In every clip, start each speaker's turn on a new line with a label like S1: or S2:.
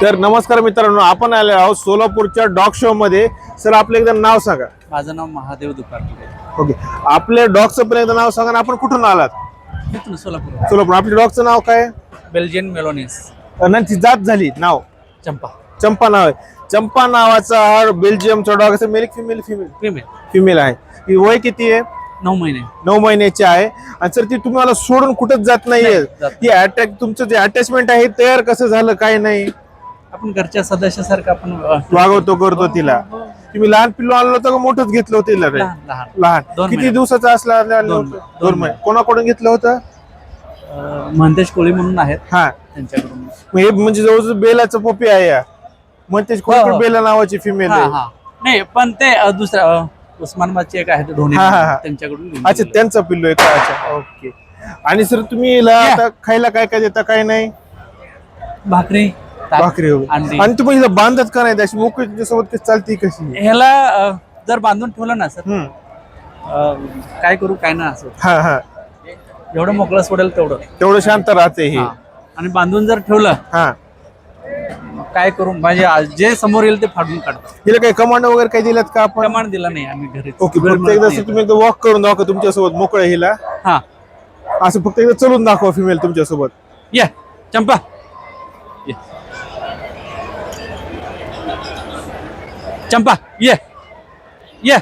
S1: तर नमस्कार मित्रांनो आपण आले आहोत सोलापूरच्या डॉग शो मध्ये. सर आपलं एकदा नाव सांगा.
S2: माझं नाव महादेव दुपारपुरे.
S1: ओके. आपल्या डॉगचं पण एकदा नाव सांगा आणि आपण कुठून आलात?
S2: इथून सोलापूर.
S1: सोलापूर आपल्या डॉगचं नाव काय?
S2: Belgian Malinois.
S1: त्यांची जात झाली. नाव?
S2: चंपा.
S1: चंपा नाव आहे. चंपा नावाचा हा बेल्जियमचा डॉग असं male female female
S2: female
S1: female आहे. ही वय किती आहे?
S2: नऊ महिने.
S1: नऊ महिन्याची आहे. आणि सर ती तुम्हाला सोडून कुठंच जात नाहीये. ती अटॅक तुमचं जे अटॅचमेंट आहे तयार कसं झालं काय नाही.
S2: आपण घरच्या सदस्यासारखं आपण
S1: वागवतो करतो तिला. तुम्ही लहान पिल्लू आणलं होतं का? मोठंच घेतलं होतं तिला?
S2: लहान
S1: किती. दिवसाचा असला
S2: दोन-
S1: महिने. कोणाकडून घेतलं होतं?
S2: महंतेश कोळी म्हणून आहेत.
S1: हा.
S2: त्यांच्याकडून.
S1: हे म्हणजे जवळजवळ बेलाचं पोपी आहे या. त्याची
S2: हो, हो.
S1: बेला नावाची फिमेल आहे.
S2: नाही पण ते दुसऱ्या उस्मानाबादचे एक आहे ते धोनी
S1: हा, हा, हा.
S2: त्यांच्याकडून घेऊन
S1: अच्छा. त्यांचा पिल्लू आहे का अच्छा ओके. आणि सर तुम्ही हिला. आता खायला काय काय देता काय नाही?
S2: भाकरी ताक,
S1: भाकरी वगैरे
S2: अंडी.
S1: आणि तुम्ही हिला बांधत का नाही? अशी मोकळी तिच्यासोबत कशी चालती कशी?
S2: ह्याला अ, जर बांधून ठेवलं ना सर
S1: हम्म.
S2: अ, काय करू काय ना असं.
S1: हा हा.
S2: जेवढं मोकळं सोडेल तेवढं.
S1: तेवढं शांत राहते हे.
S2: हा. आणि बांधून जर ठेवलं
S1: हा.
S2: काय करू म्हणजे आज जे समोर येईल ते फाडून काढतो.
S1: हिला काही कमांड वगैरे काही दिलात का आपण?
S2: प्रमाण दिला नाही आम्ही घरी
S1: ओके फक्त एकदा असं तुम्ही एकदा वॉक करून दाखवा तुमच्यासोबत मोकळं हिला.
S2: हा.
S1: असं फक्त एकदा चलून दाखवा फिमेल तुमच्यासोबत.
S2: ये चंपा. ये. चंपा ये. ये.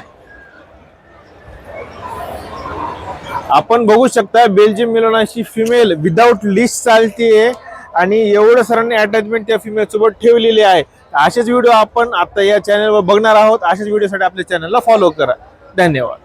S1: आपण बघू शकता बेल्जियम मिलोनाची फिमेल विदाऊट लिस्ट चालतीये. आणि एवढं सरांनी अटॅचमेंट त्या फिमेल सोबत ठेवलेली आहे. असेच व्हिडिओ आपण आता या चॅनलवर बघणार आहोत. अशाच व्हिडिओसाठी आपल्या चॅनलला फॉलो करा. धन्यवाद.